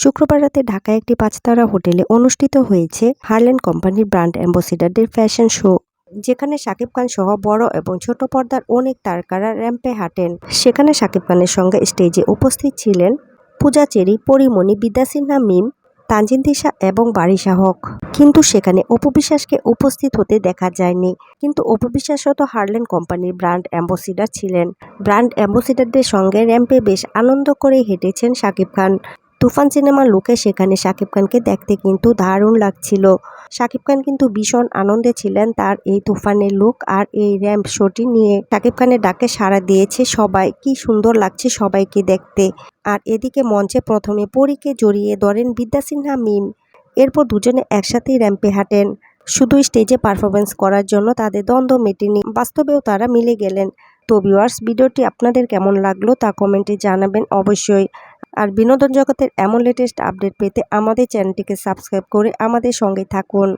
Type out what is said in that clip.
শুক্রবার রাতে ঢাকায় একটি পাঁচতারা হোটেলে অনুষ্ঠিত হয়েছে হারল্যান্ড কোম্পানির ব্র্যান্ড অ্যাম্বাসিডারদের ফ্যাশন শো, যেখানে শাকিব খান সহ বড় এবং ছোট পর্দার অনেক তারকারা র্যাম্পে হাঁটেন। সেখানে শাকিব খানের সঙ্গে স্টেজে উপস্থিত ছিলেন পূজা চেরি, পরিমণি বিদ্যাসিনহা মিম, তানজিন তিশা এবং বারিশা হক। কিন্তু সেখানে অপবিশ্বাসকে উপস্থিত হতে দেখা যায়নি। কিন্তু অপু বিশ্বাসও তো হারল্যান্ড কোম্পানির ব্র্যান্ড অ্যাম্বাসিডার ছিলেন। ব্র্যান্ড অ্যাম্বাসিডারদের সঙ্গে র্যাম্পে বেশ আনন্দ করে হেঁটেছেন শাকিব খান। তুফান সিনেমার লোকে সেখানে শাকিব খানকে দেখতে কিন্তু দারুণ লাগছিল। শাকিব খান কিন্তু ভীষণ আনন্দে ছিলেন তার এই তুফানের লুক আর এই র্যাম্প শোটি নিয়ে। শাকিব খানের ডাকে সাড়া দিয়েছে সবাই, কি সুন্দর লাগছে সবাইকে দেখতে। আর এদিকে মঞ্চে প্রথমে পরীকে জড়িয়ে ধরেন বিদ্যা সিনহা মিম। এরপর দুজনে একসাথেই র্যাম্পে হাঁটেন। শুধু স্টেজে পারফরমেন্স করার জন্য তাদের দ্বন্দ্ব মেটেনি। বাস্তবেও তারা মিলে গেলেন। তো ভিউয়ার্স, ভিডিওটি আপনাদের কেমন লাগল তা কমেন্টে জানাবেন অবশ্যই। আর বিনোদন জগতের এমন লেটেস্ট আপডেট পেতে আমাদের চ্যানেলটিকে সাবস্ক্রাইব করে আমাদের সঙ্গে থাকুন।